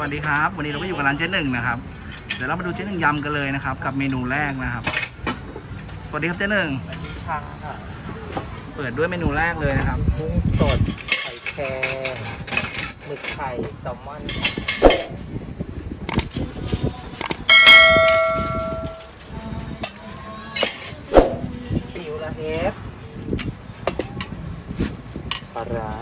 วัสดีครับ วันนี้เราก็อยู่กับร้านเจ๊หนึ่งนะครับ เดี๋ยวเรามาดูเจ๊หนึ่งยำกันเลยนะครับ กับเมนูแรกนะครับ สวัสดีครับเจ๊หนึ่งทางค่ะเปิดด้วยเมนูแรกเลยนะครับ กุ้งสด ไข่แครงหมึกไข่แซลมอนสิวละเฮฟปลาร้า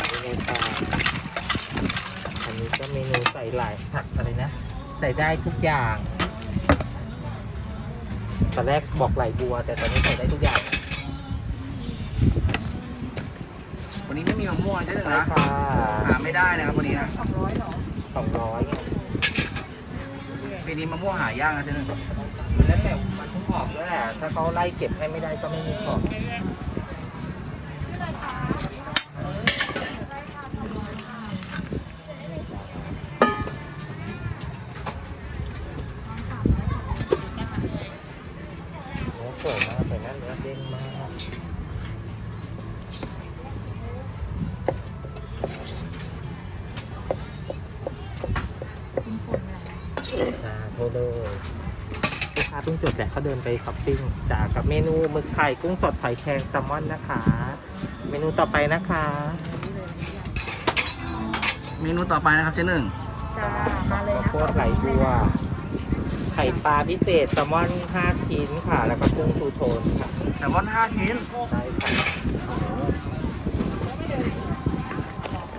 อันนี้ค่ะอันนี้ก็เมนูใส่ หลายผักอะไรนะ ใส่ได้ทุกอย่างตอนแรกบอกไหลบัว แต่ตอนนี้ใส่ได้ทุกอย่างวันนี้ไม่มีมะม่วงเจ๊หนึ่งใช่นะค่ะหาไม่ได้นะครับวันนี้นะสองร้อยไงปีนี้มะม่วงหายากนะเจ๊หนึ่งแล้วแต่มันเพิ่งออกด้วยแหละถ้าเขาไล่เก็บให้ไม่ได้ก็ไม่มีของ อ้สวยมากเลยนะเนื้อเด้งมากอ่าโทรเลยลูกค้าเพิ่งจดแหละเขาเดินไปช้อปปิ้งจากกับเมนูหมึกไข่กุ้งสดหอยแครงแซลมอนนะคะ เมนูต่อไปนะคะ เมนูต่อไปนะครับเจ๊หนึ่งจ้ามาเลยนะข้าวโพดไหลบัวไข่ปลาพิเศษแซลมอน 5 ชิ้นค่ะ แล้วก็กุ้งทูโทนค่ะแซลมอนห้าชิ้นใช่ค่ะ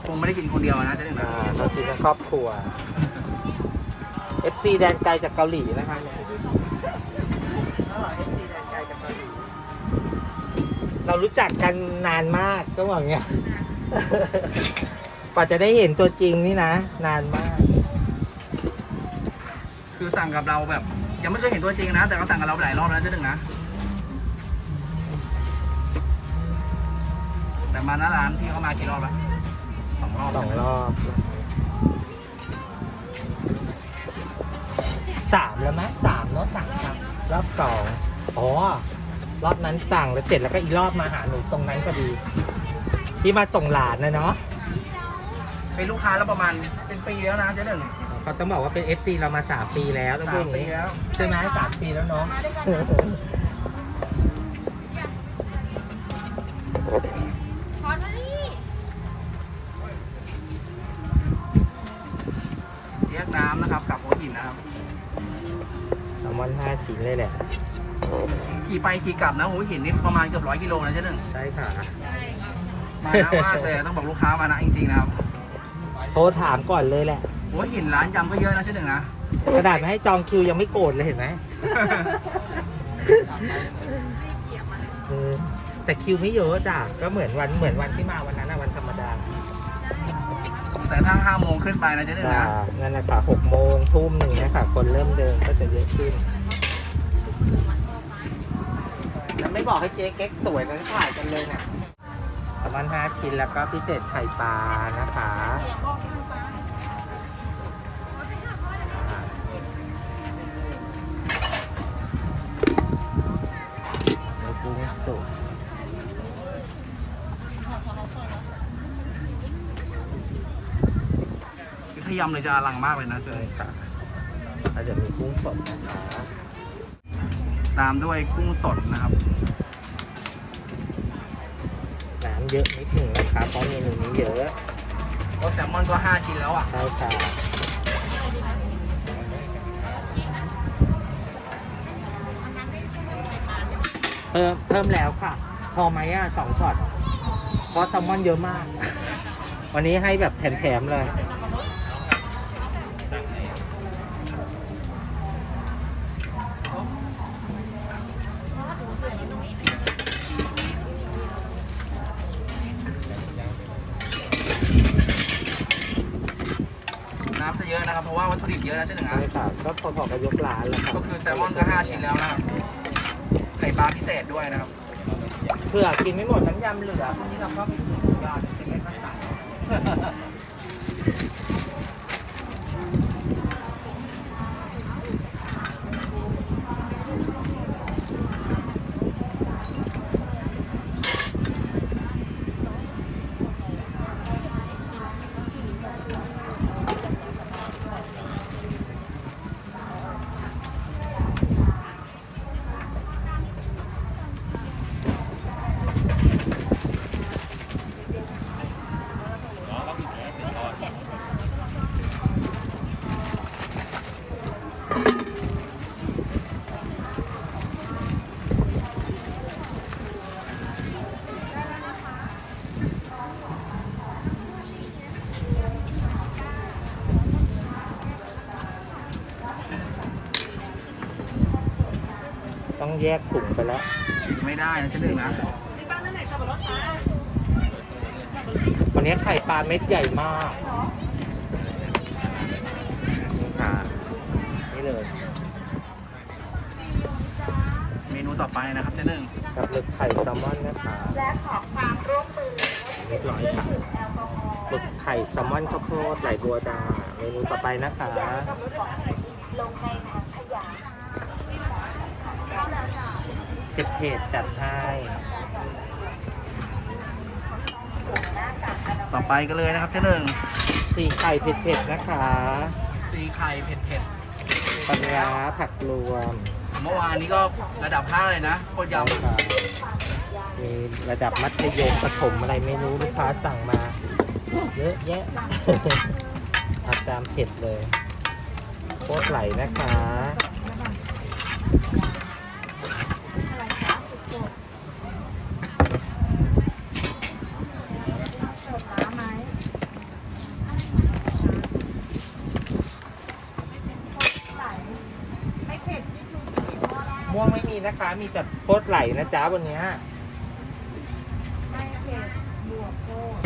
คงไม่ได้กินคนเดียวนะเจ๊หนึ่งอ่านะเรากินกันครอบครัว FC แดนไกลจากเกาหลีนะคะเนี่ย FC แดนไกลจากเกาหลีเรารู้จักกันนานมากก็บอกเงี้ย กว่าจะได้เห็นตัวจริงนี่นะ นานมาก คือสั่งกับเราแบบ ยังไม่เคยเห็นตัวจริงนะ แต่เขาสั่งกับเราหลายรอบแล้วเจ๊หนึ่งนะ แต่มาหน้าร้านพี่เขามากี่รอบแล้วสองรอบสองรอบสามแล้วไหมสามเนาะสั่งครับรอบสองอ๋อ รอบนั้นสั่งแล้วเสร็จแล้วก็อีกรอบมาหาหนูตรงนั้นพอดี ที่มาส่งหลานนะเนาะเป็นลูกค้าแล้วประมาณเป็นปีแล้วนะเจ๊หนึ่ง เขาต้องบอกว่าเป็น FC เรามาสามปีแล้วต้องสาพูดมอย่างปีนี้แล้วใช่ไหมสามปีแล้วเนาะช้อนมาดิแยกน้ำนะครับกับหัวหินนะครับแซลมอนห้าชิ้นเลยแหละขี่ไปขี่กลับนะหัวหินนี่ประมาณเกือบร้อยกิโลนะเจ๊หนึ่งได้ค่ะมานะมากเลยต้องบอกลูกค้ามานะจริงๆนะครับโทรถามก่อนเลยแหละ หัวหินร้านยำก็เยอะนะเจ๊หนึ่งนะ กระดาษมาให้จองคิวยังไม่โกรธเลยเห็นไหมเออแต่คิวไม่เยอะจ้ะก็เหมือนวันเหมือนวันที่มาวันนั้นนะวันธรรมดาแต่ถ้าห้าโมงขึ้นไปนะเจ๊หนึ่งจ้ะนะนั่นแหละค่ะหกโมงทุ่มหนึ่งเนะคะคนเริ่มเดินก็จะเยอะขึ้นแล้วไม่บอกให้เจ๊เก๊กสวยนั้นถ่ายกันเลยนะประมาณห้าชิ้นแล้วก็พิเศษไข่ปลานะคะ เนื้อกุ้งสุกขยำเลยจะอลังมากเลยนะเจ๊ใช่ค่ะแล้วจะมีกุ้งสดนะคะตามด้วยกุ้งสดนะครับน้ำเยอะนิดหนึ่งนะคะเพราะเมนูนี้เยอะ ก็แซลมอนก็ห้าชิ้นแล้วอะ ใช่ค่ะ เพิ่มเพิ่มแล้วค่ะ พอไหมอะสองช็อตเพราะแซลมอนเยอะมาก วันนี้ให้แบบแถมๆเลย น้ำจะเยอะนะครับ เพราะว่าวัตถุดิบเยอะนะเจ๊หนึ่งนะใช่ค่ะก็พอๆกับยกร้านแล้วค่ะก็คือแซลมอนก็ห้าชิ้นแล้วนะครับไข่ปลา พิเศษด้วยนะครับเผื่อกินไม่หมดน้ำยำเหลือวันนี้เราก็ไปถึงยอดจะไม่มาใส่ ต้องแยกถุงไปแล้วไม่ได้นะเจ๊หนึ่งนะวันนี้ไข่ปลาเม็ดใหญ่มากนี่ค่ะนี่เลย เมนูต่อไปนะครับเจ๊หนึ่งกับหมึกไข่แซลมอนนะคะและขอความร่วมมือเรียบร้อยค่ะหมึกไข่แซลมอนข้าวโพดไหลบัวดา เมนูต่อไปนะคะลงในถังขยะ เผ็ดเผ็ดๆจัดให้ต่อไปกันเลยนะครับเจ๊หนึ่งสี่ไข่เผ็ดเผ็ดๆนะคะตีไข่เผ็ดเผ็ดปลาร้าผักรวมๆเมื่อวานนี้ก็ระดับห้าเลยนะโคตรยำค่ะมีระดับมัธยมประถมอะไรเมนูลูกค้าสั่งมา เยอะแยะ เอาตามเผ็ดเลย โคตรไหลนะคะ น้ำไหมไม่เผ็ดนี่คือผิดหม้อแรก ม่วงไม่มี นะคะ มีแต่โคตรไหลนะจ๊ะวันเนี้ย ไม่เผ็ดบวกโคตร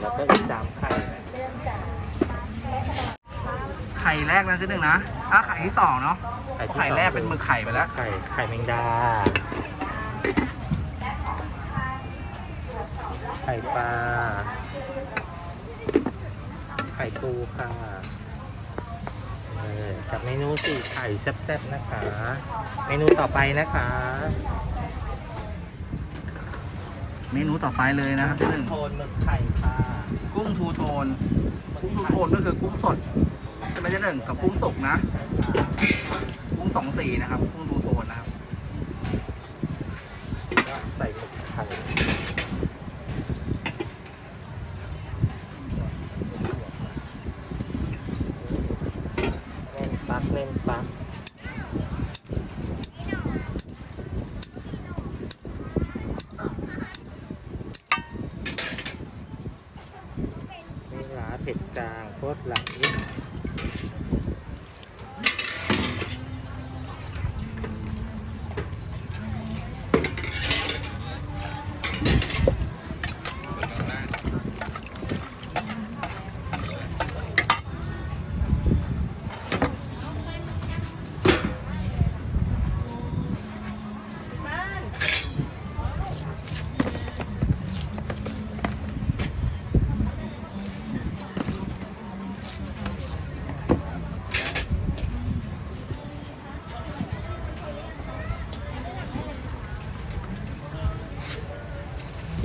แล้วก็อีกสามไข่ ไข่แรกนะเจ๊หนึ่งนะอะไข่ที่สองเนาะเพราะไข่แรกเป็นหมึกไข่ไปแล้ว ไข่ไข่แมงดา ไข่ปลา ไข่ปูค่ะเออกับเมนูสี่ไข่แซ่บๆนะคะ เมนูต่อไปนะคะเมนูต่อไปเลยนะครับเจ๊หนึ่งโทนหมึกไข่ค่ะกุ้งทูโทน กุ้งทูโทนก็คือกุ้งสด จะเป็นเจะหนึ่งกับกุ้งสุกนะ กุ้งสองสีนะครับ กุ้งดูโทนนะครับ ก็ใส่หมึกไข่เน้นปักเน้นปัก นี่หลาเผ็ดจางโคตรไหล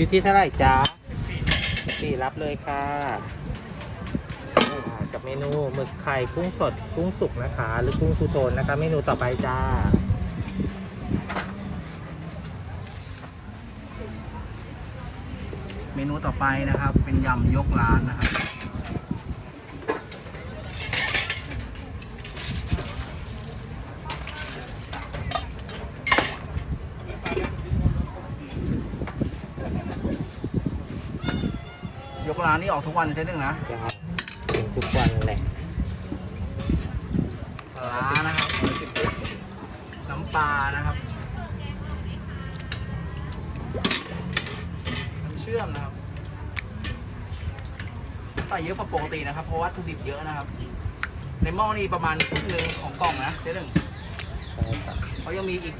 คิวที่เท่าไหร่จ๊ะสี่รับเลยค่ะกับเมนูหมึกไข่กุ้งสดกุ้งสุกนะคะ หรือกุ้งคูโทนนะคะ เมนูต่อไปจ้าเมนูต่อไปนะครับ เป็นยำยกร้านนะครับานนี่ออกทุกวันใช่ไหมนะจะถึงทุกวันแหละปลาร้านะครับำปลานะครับน้ำเชื่อมนะครับใส่เยอะกว่าปกตินะครับ เพราะว่าวัตถุดิบเยอะนะครับ ในหม้อนี่ประมาณครึ่งหนึ่งของกล่องนะเจ๊หนึ่งใช่ค่ะเขายังมีอีก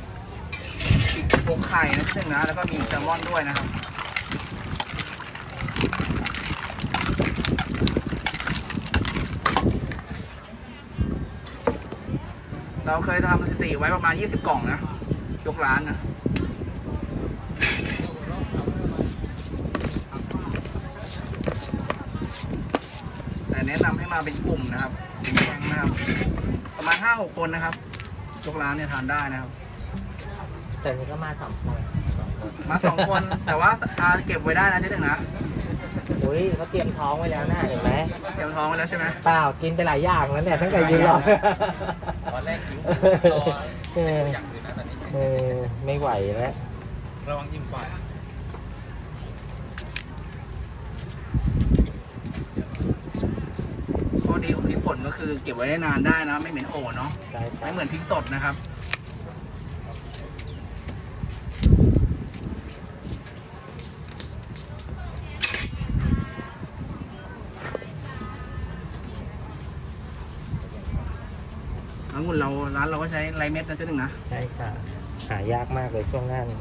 อีกโครงไข่นะเจ๊หนึ่งนะแล้วก็มีแซลมอนด้วยนะครับ เราเคยทำสถิติไว้ประมาณ 20 กล่องนะ ยกร้านนะแต่แนะนำให้มาเป็นกลุ่มนะครับเป็นแก๊งนะครับ ประมาณ 5-6 คนนะครับ ยกร้านเนี่ยทานได้นะครับ แต่นี่ก็มาสองคนสองคนมาสองคน แต่ว่าอาเก็บไว้ได้นะเจ๊หนึ่งนะ อุ้ยเขาเตรียมท้องไว้แล้วนะเห็นไหมเตรียมท้องไว้แล้วใช่ไหมเปล่ากินไปหลายอย่างแล้วเนี่ยตั้งแต่ยืนรอตอนแรกหิวเอออย่างอื่นนะตอนนี้เออไม่ไหวแล้วระวังยิ้มก่อนข้อดีของพริกป่นก็คือเก็บไว้ได้นานได้นะ ไม่เหม็นโอเนาะได้ครัไม่บเหมือนพริกสดนะครับ เราร้านเราก็ใช้ไรเม็ดนะเจ้าหนึ่งนะ ใช่ค่ะ หายากมากเลยช่วงหน้านี้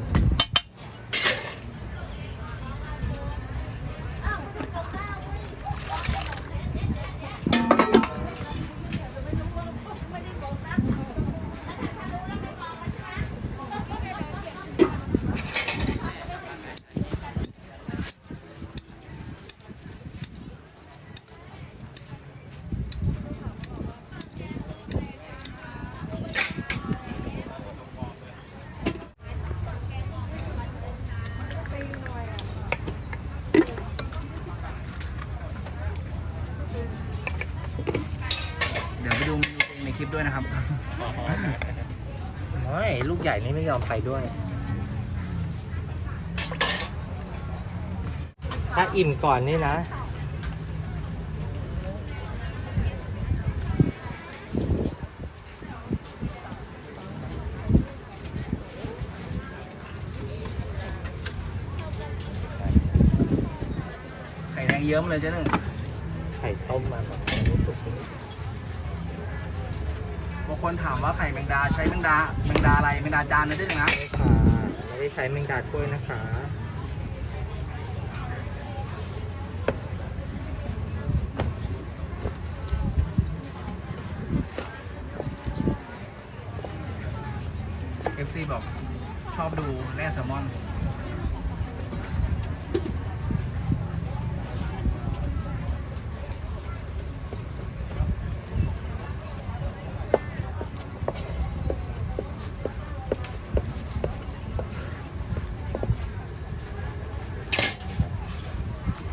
ยอมไปด้วย ถ้าอิ่มก่อนนี่นะ ไข่แดงเยิ้มเลยเจ้าหนึ่งไข่ต้มมาแบบ คนถามว่าไข่แมงดาใช้แมงดาแมงดาอะไรแมงดาจานนะด้วยนะใช่ค่ะไม่ได้ใช้แมงดาถ้วยนะคะ เอฟซีบอกชอบดูแร่แซลมอน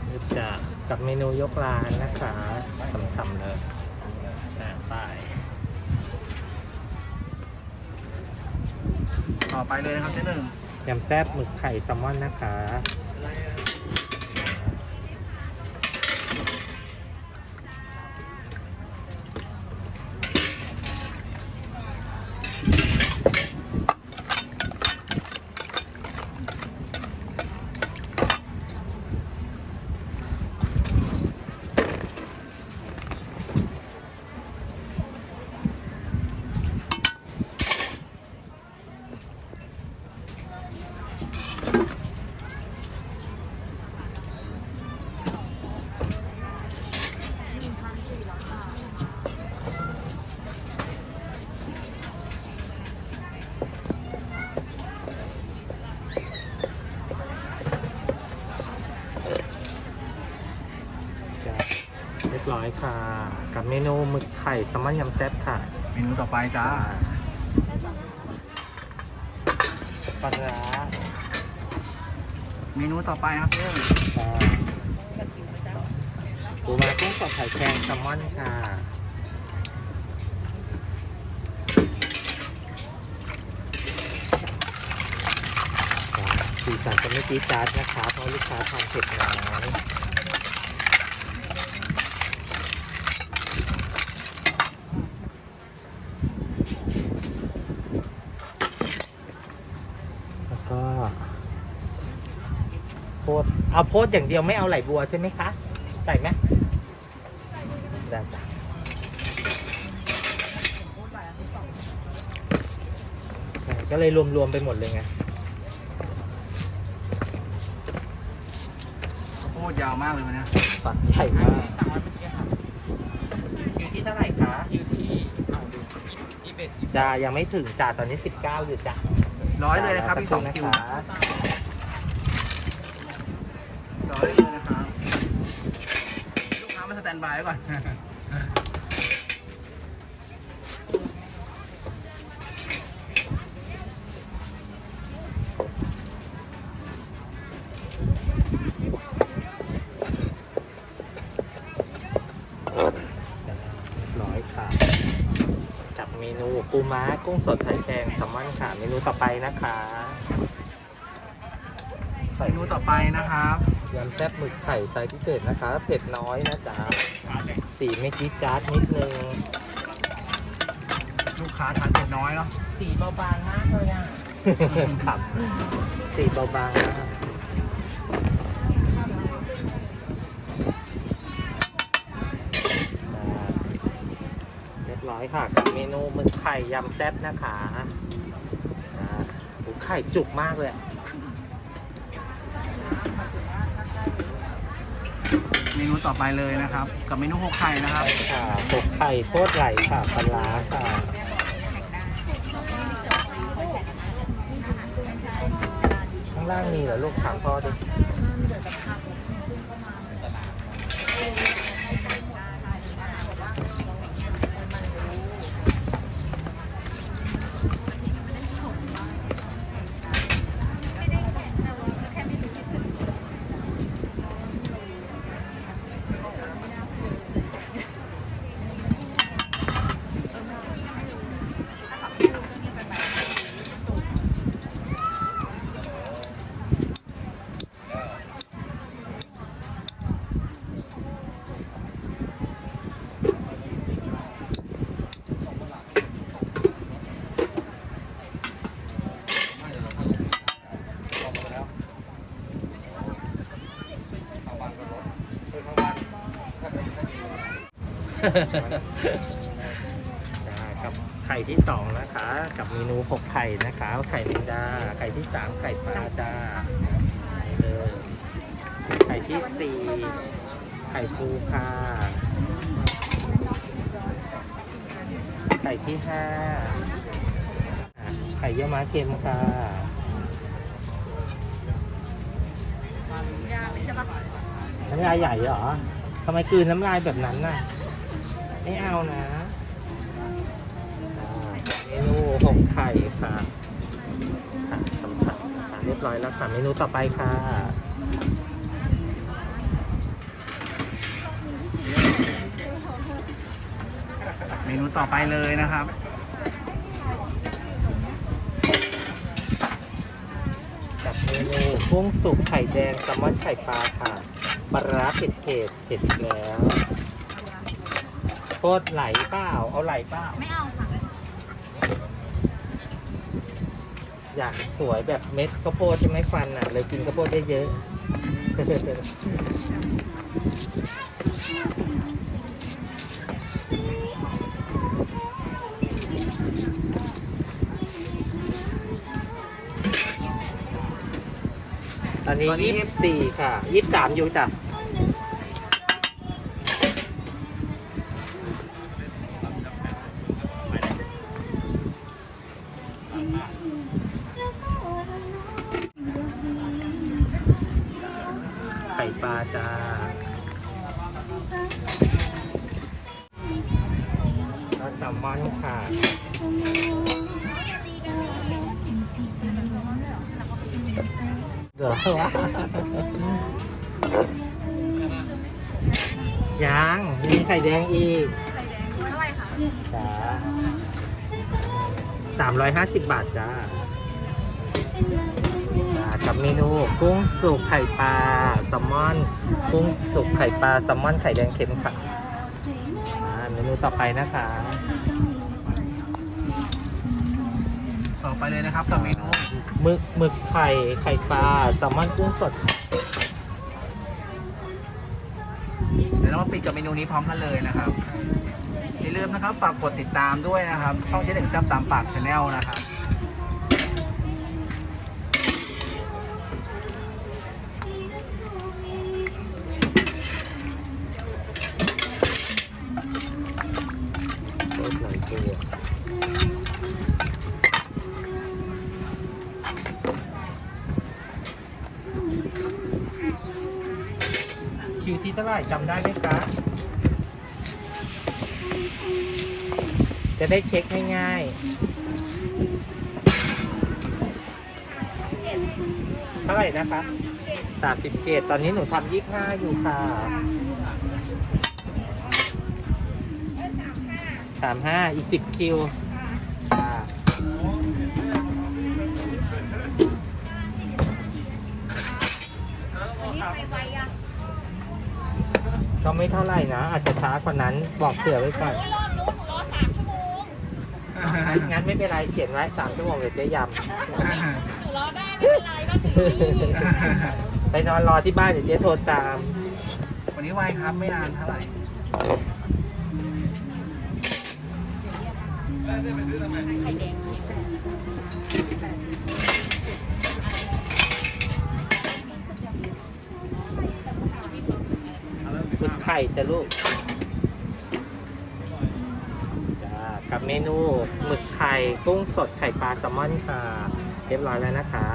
นี่จะกับ เมนูยกร้านนะคะฉ่ำๆเลยอะไปต่อไปเลยนะครับเจ้าหนึ่งยำแซ่บหมึกไข่แซลมอนนะคะจะเรียบร้ อยค่ะ กับเมนูหมึกไข่แซลมอนยำแซ่บค่ะเมนูต่อไปจ้าปลาร้าเมนูต่อไปครับเจ้าหนึ่งค่ะปูม้ากุ้งสดไข่แครงแซลมอนค่ะสีสันจะไม่จี๊ดจ๊าดนะคะเพราะลูกค้าทานเผ็ดน้อย เอาโพสต์อย่างเดียวไม่เอาไหลบัวใช่ไหมคะ ใส่ไหมได้จ้ะก็เลยรวมๆไปหมดเลยไงข้าวโพดยาวมากเลยวันเนี้ยฝักใหญ่มากอยู่ที่เท่าไหร่คะอยู่ที่เอาดูยี่สิบเอ็ดจ้ายังไม่ถึงจ้าตอนนี้ 19 อยู่จ้ะร้อยเลยนะครับสักพี่คสรู่องนะคิวคะ ร้อยเลยนะครับลูกค้ามาสแตนบายไว้ก่อนร้อยค่ะกับเมนูปูม้ากุ้งสดไข่แดงแซลมอนค่ะ เมนูต่อไปนะคะ เมนูต่อไปนะครับ ยำแซ่บหมึกไข่ไซส์พิเศษนะคะเผ็ดน้อยนะจ๊ะสีไม่จี๊ดจ๊าดนิดนึงลูกค้าทานเผ็ดน้อยเนาะสีเบาบางมากเลยอะครับสีเบาบางมากเรียบร้อยค่ะกับเมนูหมึกไข่ยำแซ่บนะคะอ่าโอ้ไข่จุกมากเลยอะ เมนูต่อไปเลยนะครับ กับเมนูหกไข่นะครับ ค่ะตกไข่โคตรไหลค่ะปลาร้าค่ะข้างล่างมีเหรอลูกถามพ่อดิ กับไข่ที่สองนะคะ กับเมนูหกไข่นะคะ ไข่แมงดา ไข่ที่สามไข่ปลาจ้าเออไข่ที่สี่ไข่ปูค่ะไข่ที่ห้าไข่เยี่ยวม้าเค็มค่ะน้ำลายใหญ่เหรอทำไมกลืนน้ำลายแบบนั้นน่ะ ไม่เอานะเมนูหกไข่ค่ะค่ะช่ำๆนะคะเรียบร้อยแล้วค่ะ เมนูต่อไปค่ะ เมนูต่อไปเลยนะครับกับเมนูกุ้งสุกไข่แดงแซลมอนไข่ปลาค่ะปลาร้าเผ็ดเผ็ดเผ็ดแล้ว โคตรไหลเปล่า เอาไหลเปล่า ไม่เอาค่ะ อยากสวยแบบเม็ดข้าวโพดใช่ไหมฟันอะ เลยกินข้าวโพดได้เยอะตอนนี้ตอนนี้ยี่สิบสี่ค่ะยี่สิบสามอยู่จ้ะ จ้าสามร้อยห้าสิบบาทจ้าจ้ากับเมนูกุ้งสุกไข่ปลาแซลมอน กุ้งสุกไข่ปลาแซลมอนไข่แดงเค็มค่ะอ่าเมนูต่อไปนะคะ ต่อไปเลยนะครับกับเมนูหมึกหมึกไข่ไข่ปลาแซลมอนกุ้งสดแล้วเรามาปิดกับเมนูนี้พร้อมกันเลยนะครับ อย่าลืมนะครับฝากกดติดตามด้วยนะครับ ช่องเจ๊หนึ่งแซ่บตามปากชาแนลนะครับคิวที่เท่าไหร่จำได้ไหมคะ จะได้เช็คง่ายๆ เท่าไหร่นะคะสามสิบเจ็ดตอนนี้หนูทำยี่ห้าอยู่ค่ะสามห้าอีกสิบคิวค่ะก็ไม่เท่าไหร่นะ อาจจะช้ากว่านั้นบอกเผื่อไว้ก่อน งั้นไม่เป็นไรเขียนไว้สามชั่วโมงเดี๋ยวจะยหนูรอได้ไม่เป็นไรก็ถือดีำไปนอนรอที่บ้านเดี๋ยวเจ๊โทรตาม วันนี้ไวครับไม่นานเท่าไหร่คุณไข่จะลูกจ้ากับ เมนูหมึกไข่กุ้งสดไข่ปลาแซลมอนค่ะ เรียบร้อยแล้วนะคะ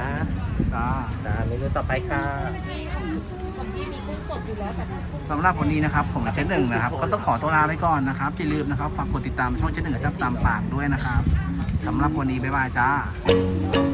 จ้าจ้าเมนูต่อไปค่ะผมที่มีกุ้งสดอยู่แล้วแต่สำหรับวันนี้นะครับผมเจ๊หนึ่งนะครับ ก็ต้องขอตัวลาไปก่อนนะครับอย่าลืมนะครับฝากกดติดตามช่องเจ๊หนึ่งแซ่บตามปากด้วยนะครับสำหรับวันนี้บ๊ายบายจ้าบ